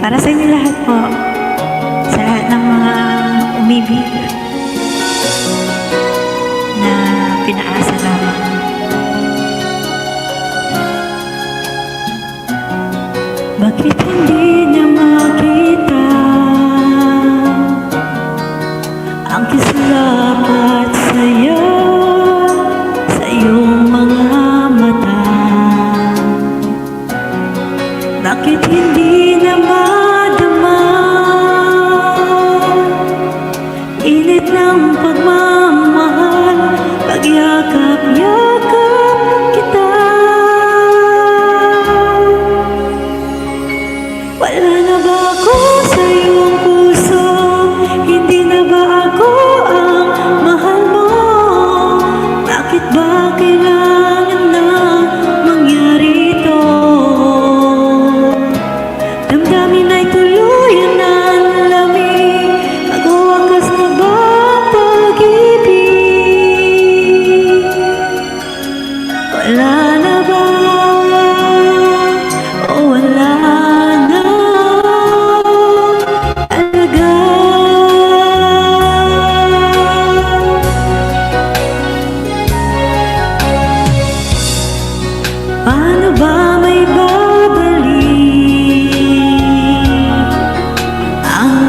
Para sa inyo lahat po. Sa lahat ng mga umibig na pinaasa lamang. Bakit hindi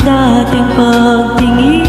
dating pagtingin.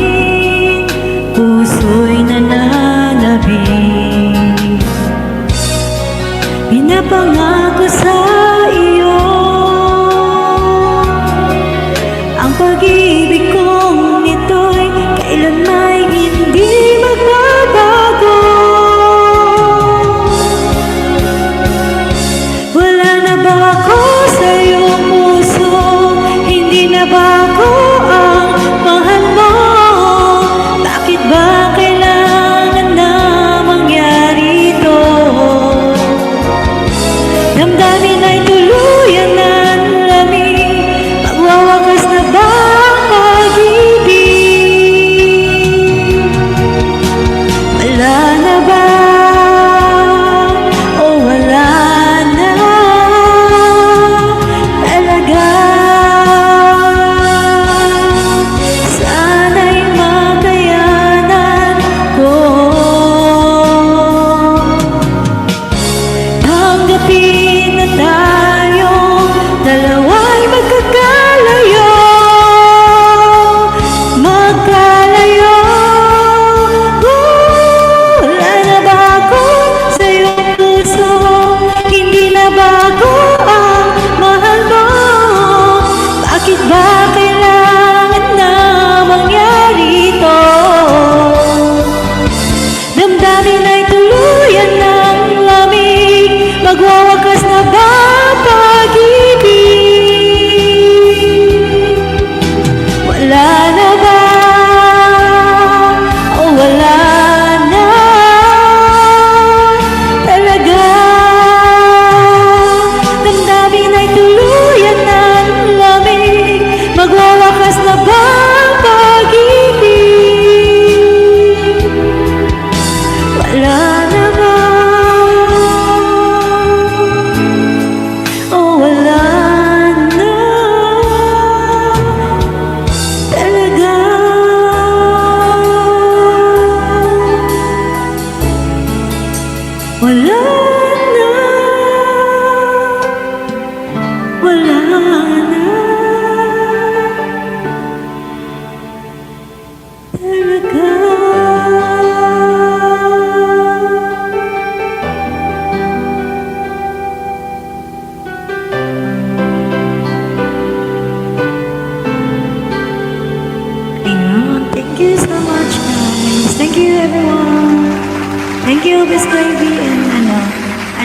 Thank you, Miss Gravy, and ano,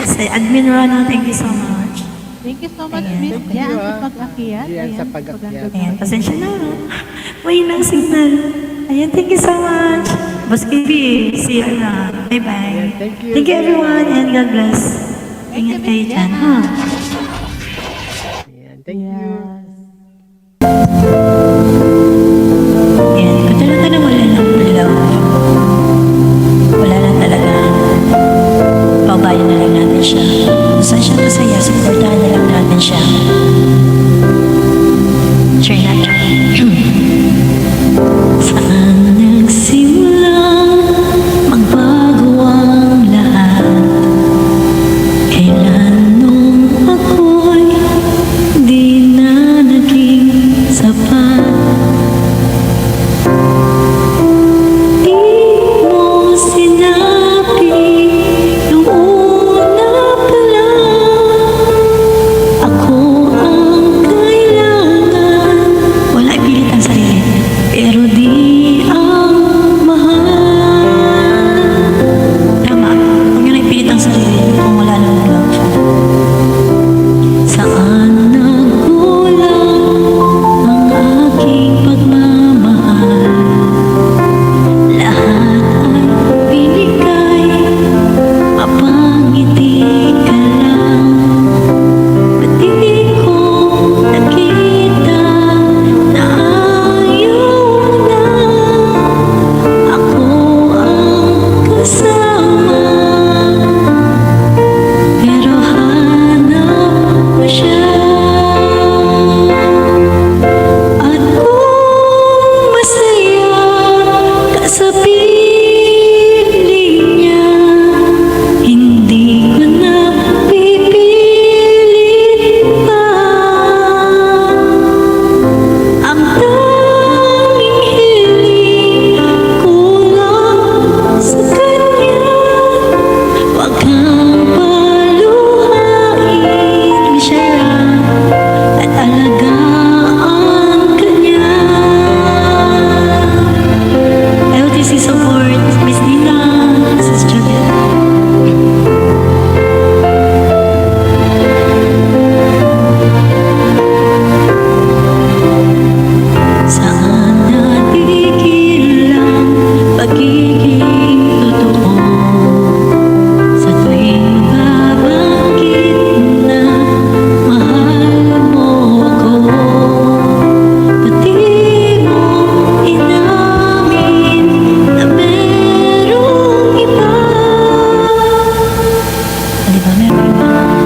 as Admin Ronald, thank you so much. Thank you so much, Ayan. Miss Thank you, Dian, ah. sa ah. pag-akyat. Dian, sa pag-akyat. Ayan, pasensya na. ha? May signal. Ayan, thank you so much. Boss KB, see you na. Bye-bye. thank you. Thank you, everyone, and God bless. Ingat kayo dyan, ha? Ayan, thank you. masaya, suportahan na lang natin siya. Bye.